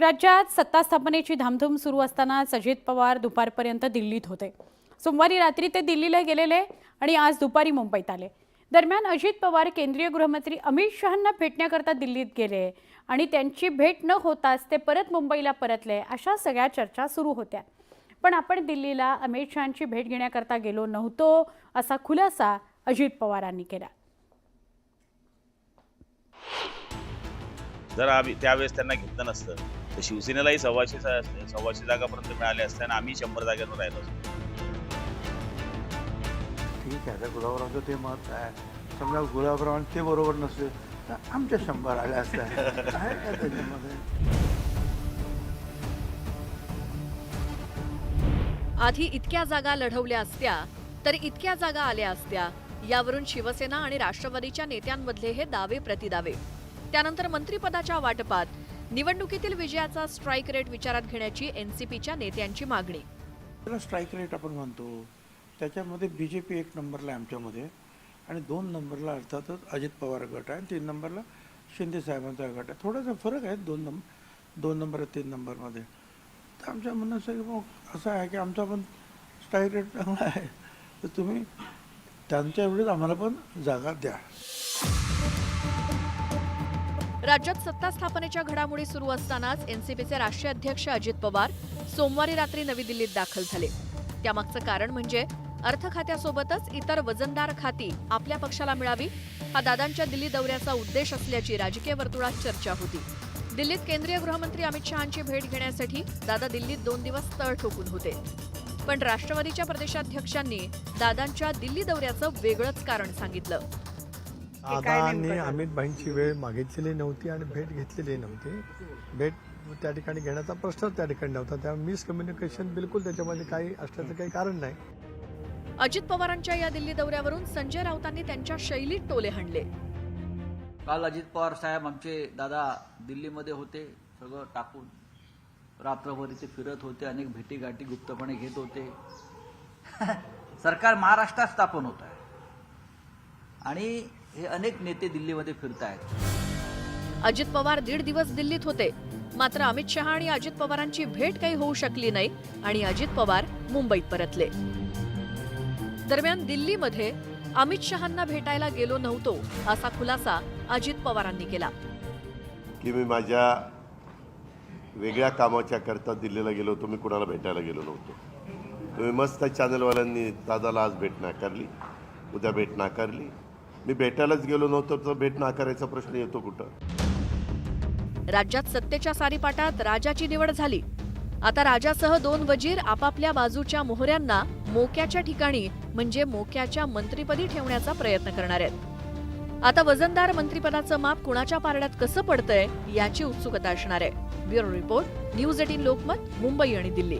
राज्यात सत्ता स्थापनेची धामधूम सुरू असतानाच अजित पवार दुपारपर्यंत दिल्लीत होते. सोमवारी रात्री ते दिल्लीला गेलेले आणि आज दुपारी मुंबईत आले. दरम्यान अजित पवार केंद्रीय गृहमंत्री अमित शहांना भेटण्याकरता दिल्लीत गेले आणि त्यांची भेट न होताच ते परत मुंबईला परतले अशा सगळ्या चर्चा सुरू होत्या. पण आपण दिल्लीला अमित शहांची भेट घेण्याकरता गेलो नव्हतो असा खुलासा अजित पवारांनी केला. जर आम्ही त्यावेळेस त्यांना घेतलं नसतं. तर शिवसेनेलाही सव्वाशे सव्वाशे जागापर्यंत मिळाल्या असत्या आणि आम्ही शंभर जागांवर राहिलो असतो. ठीक आहे तर गुलाबरावांचं ते मत आहे. समजा गुलाबरावांचे ते बरोबर नसले तर आमच्या शंभर आल्या असत्या त्याच्यामध्ये? आधी इतक्या जागा लढवल्या असत्या तर इतक्या जागा आल्या असत्या. यावरून शिवसेना आणि राष्ट्रवादीच्या नेत्यांमधले हे दावे प्रतिदावे. त्यानंतर मंत्रिपदाच्या वाटपात निवडणुकीतील विजयाचा स्ट्राईक रेट विचारात घेण्याची एनसीपीच्या नेत्यांची मागणी. त्याला स्ट्राईक रेट आपण म्हणतो. त्याच्यामध्ये बी जे पी एक नंबरला आहे आमच्यामध्ये. आणि दोन नंबरला अर्थातच अजित पवार गट आहे आणि तीन नंबरला शिंदे साहेबांचा गट आहे. थोडासा फरक आहे दोन नंबर दोन नंबर तीन नंबरमध्ये. तर आमच्या म्हणणं असं मग असं आहे की आमचा पण स्ट्राईक रेट चांगला आहे. तर तुम्ही त्यांच्या एवढीच आम्हाला पण जागा द्या. राज्यात सत्ता स्थापनेच्या घडामोडी सुरू असतानाच एनसीपीचे राष्ट्रीय अध्यक्ष अजित पवार सोमवारी रात्री नवी दिल्लीत दाखल झाले. त्यामागचं कारण म्हणजे अर्थ खात्यासोबतच इतर वजनदार खाती आपल्या पक्षाला मिळावी हा दादांच्या दिल्ली दौऱ्याचा उद्देश असल्याची राजकीय वर्तुळात चर्चा होती. दिल्लीत केंद्रीय गृहमंत्री अमित शहांची भेट घेण्यासाठी दादा दिल्लीत दोन दिवस तळ ठोकून होते. पण राष्ट्रवादीच्या प्रदेशाध्यक्षांनी दादांच्या दिल्ली दौऱ्याचं वेगळंच कारण सांगितलं. दादांनी अमित भाईंची वेळ मागितलेली नव्हती आणि भेट घेतलेली नव्हती. भेट त्या ठिकाणी घेण्याचा प्रश्नच त्या ठिकाणी नव्हता. त्यामुळे मिसकम्युनिकेशन बिलकुल त्याच्यामध्ये काही असल्याचं काही कारण नाही. अजित पवारांच्या या दिल्ली दौऱ्यावरून संजय राऊतांनी त्यांच्या शैलीत टोले हाणले. काल अजित पवार साहेब आमचे दादा दिल्लीमध्ये होते सगळं टाकून. रात्रभर इथे फिरत होते अनेक भेटीगाठी गुप्तपणे घेत होते. सरकार महाराष्ट्रात स्थापन होत आहे. आणि हे अनेक नेते दिल्लीमध्ये फिरत आहेत अजित पवार दीड दिवस दिल्लीत होते. मात्र अमित शहा आणि अजित पवारांची भेट काही होऊ शकली नाही आणि अजित पवार मुंबईत परतले. दरम्यान दिल्लीमध्ये अमित शहांना भेटायला गेलो नव्हतो असा खुलासा अजित पवारांनी केला. की मी माझ्या वेगळ्या कामाच्या करता दिल्लीला गेलो होतो मी कुणाला भेटायला गेलो नव्हतो. तुम्ही मस्त चॅनलवाल्यांनी दादाला आज भेट नाकारली उद्या भेट नाकारली. मी भेटायलाच गेलो नव्हतो तर भेट नाकारायचा प्रश्न येतो कुठं? राज्यात सत्तेच्या सारीपाटात राजाची निवड झाली. आता राजासह दोन वजीर आपापल्या बाजूच्या मोहऱ्यांना मोक्याच्या ठिकाणी म्हणजे मोक्याच्या मंत्रीपदी ठेवण्याचा प्रयत्न करणार आहेत. आता वजनदार मंत्रीपदाचं माप कुणाच्या पारड्यात कसं पडतंय याची उत्सुकता असणार आहे. Bureau report news eighteen Lokmat Mumbai आणि दिल्ली.